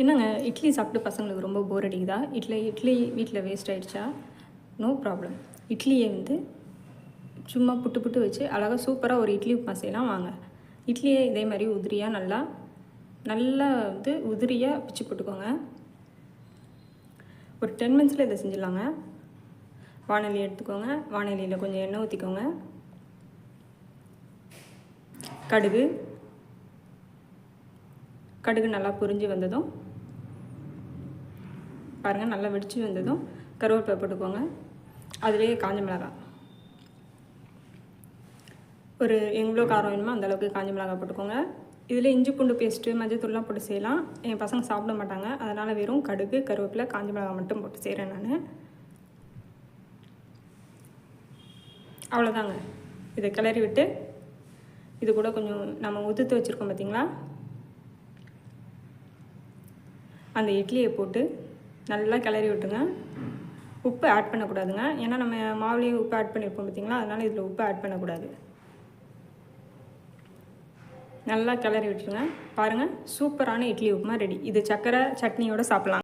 என்னங்க இட்லி சாப்பிட்டு பசங்களுக்கு ரொம்ப போர் அடிக்குதா? இட்லி இட்லி வீட்டில் வேஸ்ட் ஆகிடுச்சா நோ ப்ராப்ளம் இட்லியை வந்து சும்மா புட்டு புட்டு வச்சு அழகாக சூப்பராக ஒரு இட்லி உப்புமா செய்யலாம். வாங்க. இட்லியை இதே மாதிரி உதிரியாக நல்லா நல்லா வந்து உதிரியாக பிச்சு போட்டுக்கோங்க. ஒரு டென் மினிட்ஸில் இதை செஞ்சிடலாங்க. வானொலி எடுத்துக்கோங்க. வானொலியில் கொஞ்சம் எண்ணெய் ஊற்றிக்கோங்க கடுகு. கடுகு நல்லா பொரிஞ்சு வந்ததும் பாருங்கள் நல்லா வெடிச்சு வந்ததும் கருவேப்பிலை போட்டுக்கோங்க. அதுலேயே காஞ்ச மிளகாய். ஒரு எவ்வளோ காரம் வேணுமோ அந்தளவுக்கு காஞ்ச மிளகாய் போட்டுக்கோங்க. இதில் இஞ்சி பூண்டு பேஸ்ட்டு மஞ்சத்தூள்லாம் போட்டு செய்யலாம். என் பசங்க சாப்பிட மாட்டாங்க. அதனால் வெறும் கடுகு கருவேப்பிலை காஞ்ச மிளகாய் மட்டும் போட்டு செய்கிறேன் நான். அவ்வளோதாங்க இதை கிளறி விட்டு இது கூட கொஞ்சம் நம்ம உதுத்து வச்சுருக்கோம் பார்த்தீங்களா அந்த இட்லியை போட்டு நல்லா கிளறி விட்டுங்க. உப்பு ஆட் பண்ணக்கூடாதுங்க. ஏன்னா நம்ம மாவுலேயும் உப்பு ஆட் பண்ணியிருப்போம் பார்த்தீங்களா அதனால் இதில் உப்பு ஆட் பண்ணக்கூடாது. நல்லா கிளறி விட்டுருங்க. பாருங்கள் சூப்பரான இட்லி உப்புமா ரெடி இது சக்கரை சட்னியோடு சாப்பிட்லாம்.